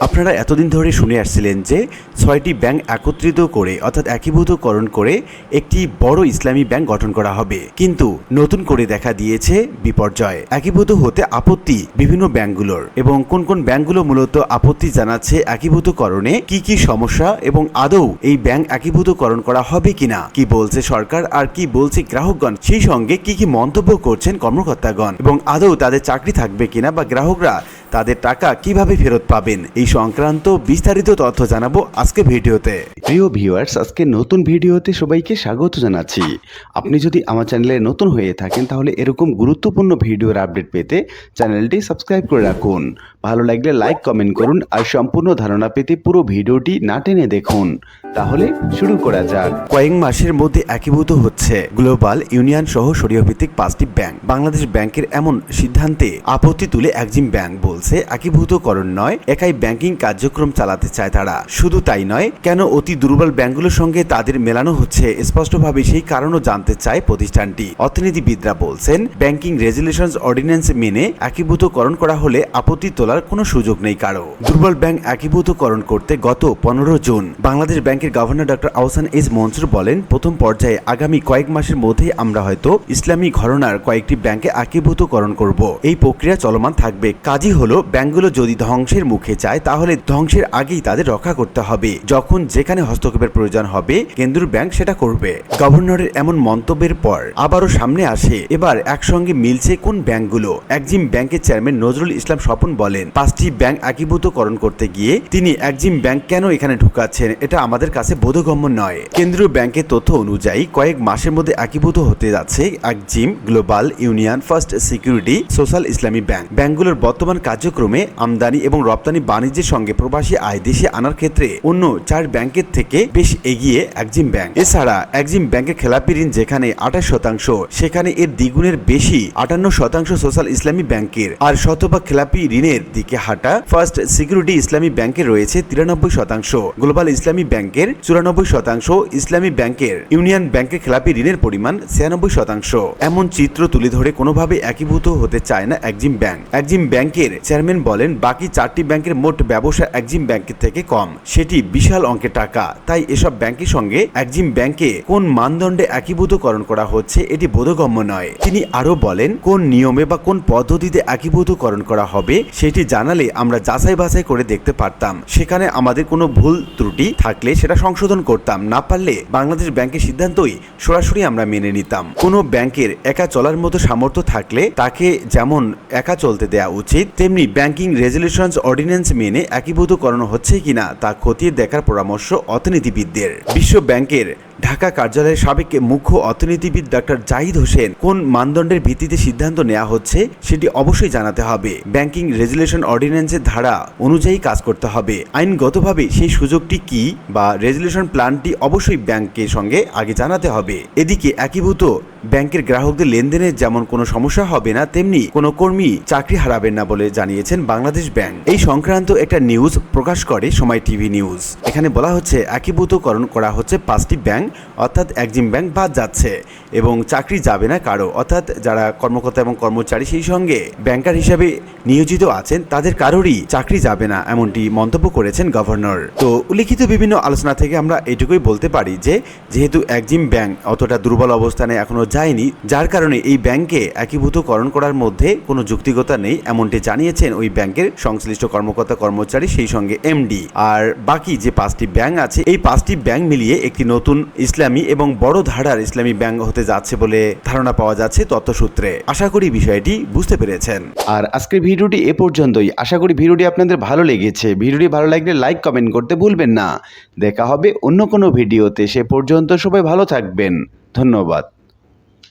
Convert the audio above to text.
আপনারা এতদিন ধরে শুনে আসছিলেন যে ছয়টি ব্যাংক একত্রিত করে, অর্থাৎ একীভূতকরণ করে একটি বড় ইসলামী ব্যাংক গঠন করা হবে। কিন্তু নতুন করে দেখা দিয়েছে বিপর্যয়। একীভূত হতে আপত্তি বিভিন্ন ব্যাংকগুলোর। এবং কোন কোন ব্যাংকগুলো মূলত আপত্তি জানাচ্ছে একীভূতকরণে কি কি সমস্যা এবং আদৌ এই ব্যাংক একীভূতকরণ করা হবে কিনা? কি বলছে সরকার আর কি বলছে গ্রাহকগণ? সেই সঙ্গে কি কি মন্তব্য করছেন কর্মকর্তাগণ? এবং আদৌ তাদের চাকরি থাকবে কিনা বা গ্রাহকরা তাদের টাকা কীভাবে ফেরত পাবেন? এই সংক্রান্ত বিস্তারিত তথ্য জানাব আজকে ভিডিওতে। প্রিয় ভিউয়ার্স আজকে নতুন ভিডিওতে সবাইকে স্বাগত জানাচ্ছি। আপনি যদি আমার চ্যানেলে নতুন হয়ে থাকেন তাহলে এরকম গুরুত্বপূর্ণ ভিডিওর আপডেট পেতে চ্যানেলটি সাবস্ক্রাইব করে রাখুন। ভালো লাগলে লাইক কমেন্ট করুন আর সম্পূর্ণ ধারণা পেতে পুরো ভিডিওটি না টেনে দেখুন। তাহলে শুরু করা যাক। কয়েক মাসের মধ্যে একীভূত হচ্ছে গ্লোবাল ইউনিয়ন সহ সরিয়ে ভিত্তিক পাঁচটি ব্যাংক। বাংলাদেশ ব্যাংকের এমন সিদ্ধান্তে আপত্তি তুলে একজিম ব্যাংক বলছে একীভূতকরণ নয়, একাই ব্যাংকিং কার্যক্রম চালাতে চায় তারা। শুধু তাই নয়, কেন অতি দুর্বল ব্যাংকগুলোর সঙ্গে তাদের মেলানো হচ্ছে? স্পষ্টভাবে সেই কারণও জানতে চায় প্রতিষ্ঠানটি। অর্থনীতিবিদরা বলছেন, ব্যাংকিং রেজুলেশন অর্ডিন্যান্স মেনে একীভূতকরণ করা হলে আপত্তি তোলার কোনো সুযোগ নেই কারও। দুর্বল ব্যাংক একীভূতকরণ করতে গত পনেরো জুন বাংলাদেশ ব্যাংকের governor doctor Ahsan S Mansur বলেন, প্রথম পর্যায়ে আগামী কয়েক মাসের মধ্যেই আমরা হয়তো ইসলামী ঘরনার কয়েকটি ব্যাংকে একীভূতকরণ করব। এই প্রক্রিয়া চলমান থাকবে। কাজই হলো ব্যাংকগুলো যদি ধ্বংসের মুখে যায় তাহলে ধ্বংসের আগেই তাদের রক্ষা করতে হবে। যখন যেখানে হস্তক্ষেপের প্রয়োজন হবে কেন্দ্রীয় ব্যাংক সেটা করবে। গভর্নরের এমন মন্তব্যের পর আবারও সামনে আসে। এবার একসঙ্গে মিলছে কোন ব্যাংকগুলো একজিম ব্যাংকের চেয়ারম্যান নজরুল ইসলাম স্বপন বলেন, পাঁচটি ব্যাংক একীভূতকরণ করতে গিয়ে তিনি একজিম ব্যাংক কেন এখানে ঢুকাচ্ছেন, এটা আমাদের কাছে বোধগম্য নয়। কেন্দ্রীয় ব্যাংকের তথ্য অনুযায়ী, কয়েক মাসের মধ্যে একীভূত হতে যাচ্ছে Exim Global Union First Security Social Islami Bank. ব্যাংকগুলোর বর্তমান কার্যক্রমে আমদানি এবং রপ্তানি বাণিজ্যের সঙ্গে প্রবাসী আয় দেশে আনার ক্ষেত্রে অন্য চার ব্যাংকের থেকে বেশ এগিয়ে একজিম ব্যাংক। এছাড়া একজিম ব্যাংকের খেলাপি ঋণ যেখানে আঠাশ শতাংশ, সেখানে এর দ্বিগুণের বেশি আটান্ন শতাংশ সোশ্যাল ইসলামী ব্যাংকের। আর শতভাগ খেলাপি ঋণের দিকে হাঁটা ফার্স্ট সিকিউরিটি ইসলামী ব্যাংকের রয়েছে তিরানব্বই শতাংশ, গ্লোবাল ইসলামী ব্যাংকের চুরানব্বই শতাংশ, ইসলামী ব্যাংকের ইউনিয়ন ব্যাংকের খেলাপি ঋণের পরিমাণ ছিয়ানব্বই শতাংশ। এমন চিত্র তুলে ধরে কোনোভাবে একীভূত হতে চায় না একজিম ব্যাংক। একজিম ব্যাংকের চেয়ারম্যান বলেন, বাকি চারটি ব্যাংকের মোট ব্যবসা একজিম ব্যাংকের থেকে কম। সেটি বিশাল অঙ্কের টাকা। তাই এসব ব্যাংকের সঙ্গে একজিম ব্যাংকে কোন মানদণ্ডে একীভূতকরণ করা হচ্ছে, এটি বোধগম্য নয়। তিনি আরও বলেন, কোন নিয়মে বা কোন পদ্ধতিতে একীভূতকরণ করা হবে, সেটি জানালে আমরা যাচাই বাছাই করে দেখতে পারতাম। সেখানে আমাদের কোনো ভুল ত্রুটি থাকলে সেটা সংশোধন করতাম। না পারলে বাংলাদেশ ব্যাংকের সিদ্ধান্তই সরাসরি আমরা মেনে নিতাম। কোনো ব্যাংকের একা চলার মতো সামর্থ্য থাকলে তাকে যেমন একা চলতে দেওয়া উচিত, তেমনি ব্যাংকিং রেজুলেশনস অর্ডিন্যান্স মেনে একীভূত করানো হচ্ছে কিনা তা খতিয়ে দেখার পরামর্শ অর্থনীতিবিদদের। বিশ্ব ব্যাংকের ঢাকা কার্যালয়ের সাবেক মুখ্য অর্থনীতিবিদ ডক্টর জাহিদ হোসেন কোন মানদণ্ডের ভিত্তিতে সিদ্ধান্ত নেওয়া হচ্ছে সেটি অবশ্যই জানাতে হবে। ব্যাংকিং রেজুলেশন অর্ডিন্যান্সের ধারা অনুযায়ী কাজ করতে হবে। আইনগতভাবে সেই সুযোগটি কি বা রেজুলেশন প্ল্যানটি অবশ্যই ব্যাংকের সঙ্গে আগে জানাতে হবে। এদিকে একীভূত ব্যাংকের গ্রাহকদের লেনদেনের যেমন কোনো সমস্যা হবে না, তেমনি কোনো কর্মী চাকরি হারাবেন না বলে জানিয়েছেন বাংলাদেশ ব্যাংক। এই সংক্রান্ত একটা নিউজ প্রকাশ করে সময় টিভি নিউজ। এখানে বলা হচ্ছে, একীভূতকরণ করা হচ্ছে পাঁচটি ব্যাংক অর্থাৎ একজিম ব্যাংক বাদ যাচ্ছে এবং চাকরি যাবে না কারও। অর্থাৎ যারা কর্মকর্তা এবং কর্মচারী সেই সঙ্গে ব্যাংকার হিসাবে নিয়োজিত আছেন, তাদের কারোরই চাকরি যাবে না এমনটি মন্তব্য করেছেন গভর্নর। তো উল্লিখিত বিভিন্ন আলোচনা থেকে আমরা এটুকুই বলতে পারি যে, যেহেতু একজিম ব্যাংক অতটা দুর্বল অবস্থানে এখনও যায়নি, যার কারণে এই ব্যাংকে একীভূতকরণ করার মধ্যে কোনো যুক্তিকতা নেই এমনটি জানিয়েছেন ওই ব্যাংকের সংশ্লিষ্ট কর্মকর্তা কর্মচারী, সেই সঙ্গে এমডি। আর বাকি যে পাঁচটি ব্যাংক আছে, এই পাঁচটি ব্যাংক মিলিয়ে একটি নতুন ইসলামী এবং বড় ধারার ইসলামী ব্যাঙ্গ হতে যাচ্ছে বলে ধারণা পাওয়া যাচ্ছে তথ্যসূত্রে। আশা করি বিষয়টি বুঝতে পেরেছেন। আর আজকের ভিডিওটি এ পর্যন্তই। আশা করি ভিডিওটি আপনাদের ভালো লেগেছে। ভিডিওটি ভালো লাগলে লাইক, কমেন্ট করতে ভুলবেন না। দেখা হবে অন্য কোনো ভিডিওতে। সে পর্যন্ত সবাই ভালো থাকবেন। ধন্যবাদ।